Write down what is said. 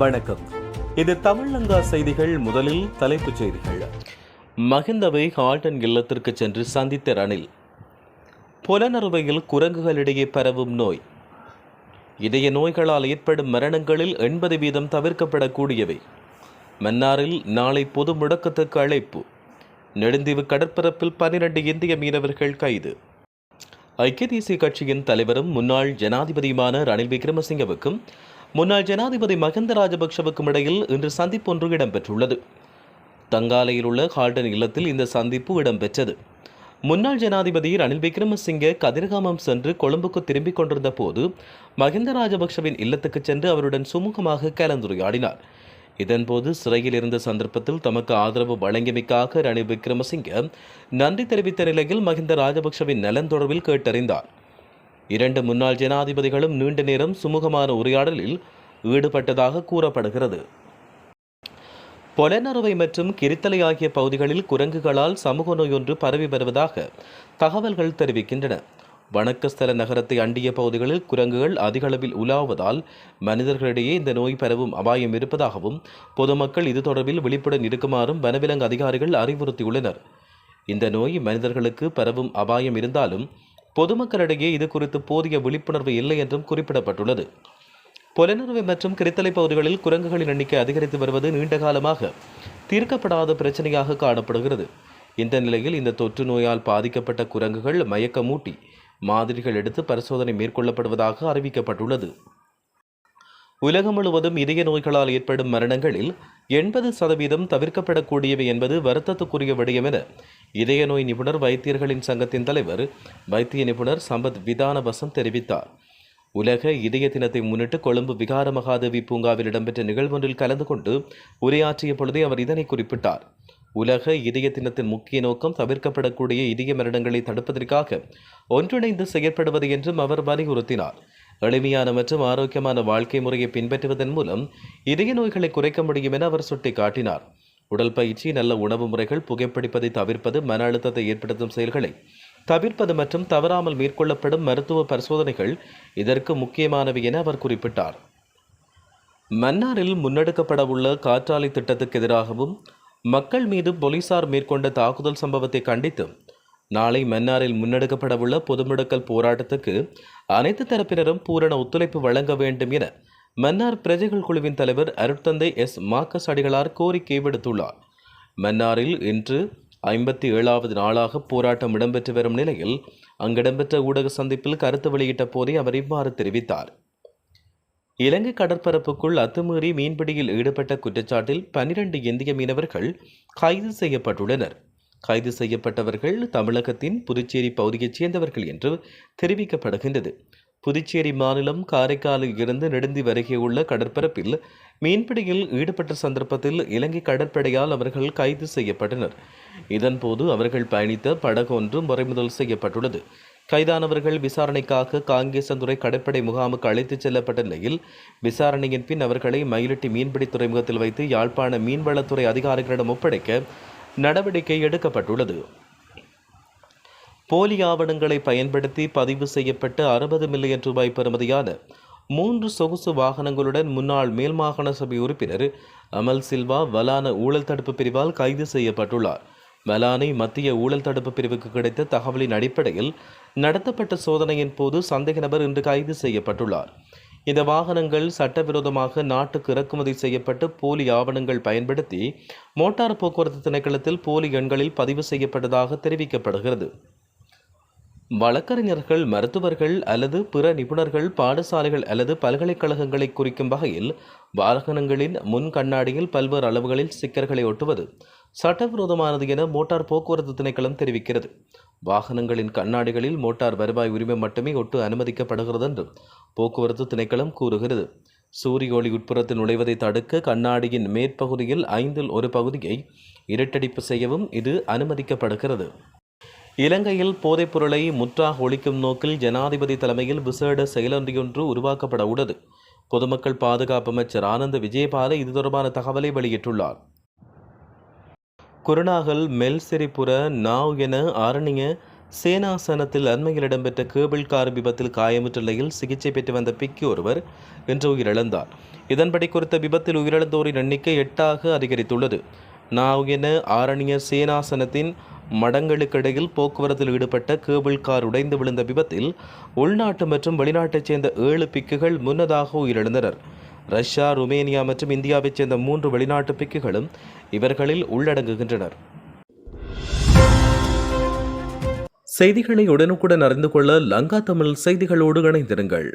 வணக்கம். இது தமிழங்கா செய்திகள் முதலில் தலைப்புச் செய்திகள். மகிந்தவை ஹால்டன் இல்லத்திற்கு சென்று சந்தித்த ரணில் புலனறுவையில் குரங்குகளிடையே பரவும் நோய். இதய நோய்களால் ஏற்படும் மரணங்களில் எண்பது வீதம் தவிர்க்கப்படக்கூடியவை. மன்னாரில் நாளை பொது முடக்கத்துக்கு அழைப்பு. நெடுந்தீவு கடற்பரப்பில் பனிரெண்டு இந்திய மீனவர்கள் கைது. ஐக்கிய தேசிய கட்சியின் தலைவரும் முன்னாள் ஜனாதிபதியுமான ரணில் விக்ரமசிங்கவுக்கும் முன்னாள் ஜனாதிபதி மஹிந்த ராஜபக்ஷவுக்கும் இடையில் இன்று சந்திப்பு ஒன்று இடம்பெற்றுள்ளது. தங்காலையில் உள்ள ஹால்டன் இல்லத்தில் இந்த சந்திப்பு இடம்பெற்றது. முன்னாள் ஜனாதிபதி ரணில் விக்ரமசிங்கே கதிர்காமம் சென்று கொழும்புக்கு திரும்பிக் கொண்டிருந்த போது மஹிந்த ராஜபக்ஷவின் இல்லத்துக்கு சென்று அவருடன் சுமூகமாக கலந்துரையாடினார். இதன்போது சிறையில் இருந்த சந்தர்ப்பத்தில் தமக்கு ஆதரவு வழங்கியமைக்காக ரணில் விக்ரமசிங்க நன்றி தெரிவித்த நிலையில் மஹிந்த ராஜபக்ஷவின் நலன் தொடர்பில் கேட்டறிந்தார். இரண்டு முன்னாள் ஜனாதிபதிகளும் நீண்ட நேரம் சுமூகமான உரையாடலில் ஈடுபட்டதாக கூறப்படுகிறது. பொலனறுவை மற்றும் கிரித்தலை ஆகிய பகுதிகளில் குரங்குகளால் சமூக நோய் ஒன்று பரவி வருவதாக தகவல்கள் தெரிவிக்கின்றன. வணக்கஸ்தல நகரத்தை அண்டிய பகுதிகளில் குரங்குகள் அதிகளவில் உலாவதால் மனிதர்களிடையே இந்த நோய் பரவும் அபாயம் இருப்பதாகவும் பொதுமக்கள் இது தொடர்பில் விழிப்புடன் இருக்குமாறும் வனவிலங்கு அதிகாரிகள் அறிவுறுத்தியுள்ளனர். இந்த நோய் மனிதர்களுக்கு பரவும் அபாயம் இருந்தாலும் பொதுமக்களிடையே இது குறித்து போதிய விழிப்புணர்வு இல்லை என்றும் குறிப்பிடப்பட்டுள்ளது. புலனறுவை மற்றும் கிரித்தலை பகுதிகளில் குரங்குகளின் எண்ணிக்கை அதிகரித்து வருவது நீண்ட காலமாக தீர்க்கப்படாத பிரச்சனையாக காணப்படுகிறது. இந்த நிலையில் இந்த தொற்று நோயால் பாதிக்கப்பட்ட குரங்குகள் மயக்கமூட்டி மாதிரிகள் எடுத்து பரிசோதனை மேற்கொள்ளப்படுவதாக அறிவிக்கப்பட்டுள்ளது. உலகம் முழுவதும் இதய நோய்களால் ஏற்படும் மரணங்களில் எண்பது சதவீதம் தவிர்க்கப்படக்கூடியவை என்பது வருத்தத்துக்குரிய விடயம் என இதய நோய் நிபுணர் வைத்தியர்களின் சங்கத்தின் தலைவர் வைத்திய நிபுணர் சம்பத் விதானவசம் தெரிவித்தார். உலக இதய தினத்தை முன்னிட்டு கொழும்பு விகார மகாதேவி பூங்காவில் இடம்பெற்ற நிகழ்வொன்றில் கலந்து கொண்டு உரையாற்றிய பொழுதே அவர் இதனை குறிப்பிட்டார். உலக இதய தினத்தின் முக்கிய நோக்கம் தவிர்க்கப்படக்கூடிய இதய மரணங்களை தடுப்பதற்காக ஒன்றிணைந்து செயற்படுவது என்றும் அவர் வலியுறுத்தினார். எளிமையான மற்றும் ஆரோக்கியமான வாழ்க்கை முறையை பின்பற்றுவதன் மூலம் இதய நோய்களை குறைக்க முடியும் என அவர் சுட்டிக்காட்டினார். உடல் பயிற்சி நல்ல உணவு முறைகள் புகைப்பிடிப்பதை தவிர்ப்பது மன அழுத்தத்தை ஏற்படுத்தும் செயல்களை தவிர்ப்பது மற்றும் தவறாமல் மேற்கொள்ளப்படும் மருத்துவ பரிசோதனைகள் இதற்கு முக்கியமானவை என அவர் குறிப்பிட்டார். மன்னாரில் முன்னெடுக்கப்படவுள்ள காற்றாலை திட்டத்துக்கு எதிராகவும் மக்கள் மீது போலீசார் மேற்கொண்ட தாக்குதல் சம்பவத்தை கண்டித்து நாளை மன்னாரில் முன்னெடுக்கப்படவுள்ள பொதுமுடக்கல் போராட்டத்துக்கு அனைத்து தரப்பினரும் பூரண ஒத்துழைப்பு வழங்க வேண்டும் என மன்னார் பிரஜைகள் குழுவின் தலைவர் அருட்தந்தை எஸ். மார்க்கஸ் அடிகளார் கோரிக்கை விடுத்துள்ளார். மன்னாரில் இன்று ஐம்பத்தி ஏழாவது நாளாக போராட்டம் இடம்பெற்று வரும் நிலையில் அங்கு இடம்பெற்ற ஊடக சந்திப்பில் கருத்து வெளியிட்ட போதே அவர் இவ்வாறு தெரிவித்தார். இலங்கை கடற்பரப்புக்குள் அத்துமீறி மீன்பிடியில் ஈடுபட்ட குற்றச்சாட்டில் பனிரெண்டு இந்திய மீனவர்கள் கைது செய்யப்பட்டுள்ளனர். கைது செய்யப்பட்டவர்கள் தமிழகத்தின் புதுச்சேரி பகுதியைச் சேர்ந்தவர்கள் என்று தெரிவிக்கப்படுகின்றது. புதுச்சேரி மாநிலம் காரைக்காலில் இருந்து நெடுந்தி வருகையுள்ள கடற்பரப்பில் மீன்பிடியில் ஈடுபட்ட சந்தர்ப்பத்தில் இலங்கை கடற்படையால் அவர்கள் கைது செய்யப்பட்டனர். இதன்போது அவர்கள் பயணித்த படகு ஒன்று முறைமுதல் செய்யப்பட்டுள்ளது. கைதானவர்கள் விசாரணைக்காக காங்கேசந்துறை கடற்படை முகாமுக்கு அழைத்துச் செல்லப்பட்ட நிலையில் விசாரணையின் பின் அவர்களை மயிலட்டி மீன்பிடி துறைமுகத்தில் வைத்து யாழ்ப்பாண மீன்வளத்துறை அதிகாரிகளிடம் ஒப்படைக்க நடவடிக்கை எடுக்கப்பட்டுள்ளது. போலி ஆவணங்களை பயன்படுத்தி பதிவு செய்யப்பட்ட அறுபது மில்லியன் ரூபாய் பெறுமதியான மூன்று சொகுசு வாகனங்களுடன் முன்னாள் மேல் மாகாண சபை உறுப்பினர் அமல் சில்வா வலான ஊழல் தடுப்பு பிரிவால் கைது செய்யப்பட்டுள்ளார். வலானை மத்திய ஊழல் தடுப்பு பிரிவுக்கு கிடைத்த தகவலின் அடிப்படையில் நடத்தப்பட்ட சோதனையின் போது சந்தேக நபர் இன்று கைது செய்யப்பட்டுள்ளார். இந்த வாகனங்கள் சட்டவிரோதமாக நாட்டுக்கு இறக்குமதி செய்யப்பட்டு போலி ஆவணங்கள் பயன்படுத்தி மோட்டார் போக்குவரத்து திணைக்களத்தில் போலி எண்களில் பதிவு செய்யப்பட்டதாக தெரிவிக்கப்படுகிறது. வழக்கறிஞர்கள் மருத்துவர்கள் அல்லது பிற நிபுணர்கள் பாடசாலைகள் அல்லது பல்கலைக்கழகங்களை குறிக்கும் வகையில் வாகனங்களின் முன் கண்ணாடியில் பல்வேறு அளவுகளில் ஸ்டிக்கர்களை ஒட்டுவது சட்டவிரோதமானது என மோட்டார் போக்குவரத்து திணைக்களம் தெரிவிக்கிறது. வாகனங்களின் கண்ணாடிகளில் மோட்டார் வருவாய் உரிமை மட்டுமே ஒட்டு அனுமதிக்கப்படுகிறது என்று போக்குவரத்து திணைக்களம் கூறுகிறது. சூரிய ஒளி உட்புறத்தில் நுழைவதை தடுக்க கண்ணாடியின் மேற்பகுதியில் ஐந்தில் ஒரு பகுதியை இரட்டடிப்பு செய்யவும் இது அனுமதிக்கப்படுகிறது. இலங்கையில் போதைப் பொருளை முற்றாக ஒழிக்கும் நோக்கில் ஜனாதிபதி தலைமையில் விசேட செயலொன்றியொன்று உருவாக்கப்பட உள்ளது. பொதுமக்கள் பாதுகாப்பு அமைச்சர் ஆனந்த விஜயபால இது தொடர்பான தகவலை வெளியிட்டுள்ளார். குருநாகல் மெல்சிரிபுர நாவ் என ஆரணிய சேனாசனத்தில் அண்மையில் இடம்பெற்ற கேபிள் கார் விபத்தில் காயமுற்ற நிலையில் சிகிச்சை பெற்று வந்த பிக்கி ஒருவர் இன்று உயிரிழந்தார். இதன்படி குறித்த விபத்தில் உயிரிழந்தோரின் எண்ணிக்கை எட்டாக அதிகரித்துள்ளது. நாவுயன ஆரணிய சேனாசனத்தின் மடங்களுக்கிடையில் போக்குவரத்தில் ஈடுபட்ட கேபிள் கார் உடைந்து விழுந்த விபத்தில் உள்நாட்டு மற்றும் வெளிநாட்டைச் சேர்ந்த ஏழு பிக்குகள் முன்னதாக உயிரிழந்தனர். ரஷ்யா ருமேனியா மற்றும் இந்தியாவைச் சேர்ந்த மூன்று வெளிநாட்டு பிக்குகளும் இவர்களில் உள்ளடங்குகின்றனர். செய்திகளை உடனுக்குடன் அறிந்து கொள்ள லங்கா தமிழ் செய்திகளோடு இணைந்திருங்கள்.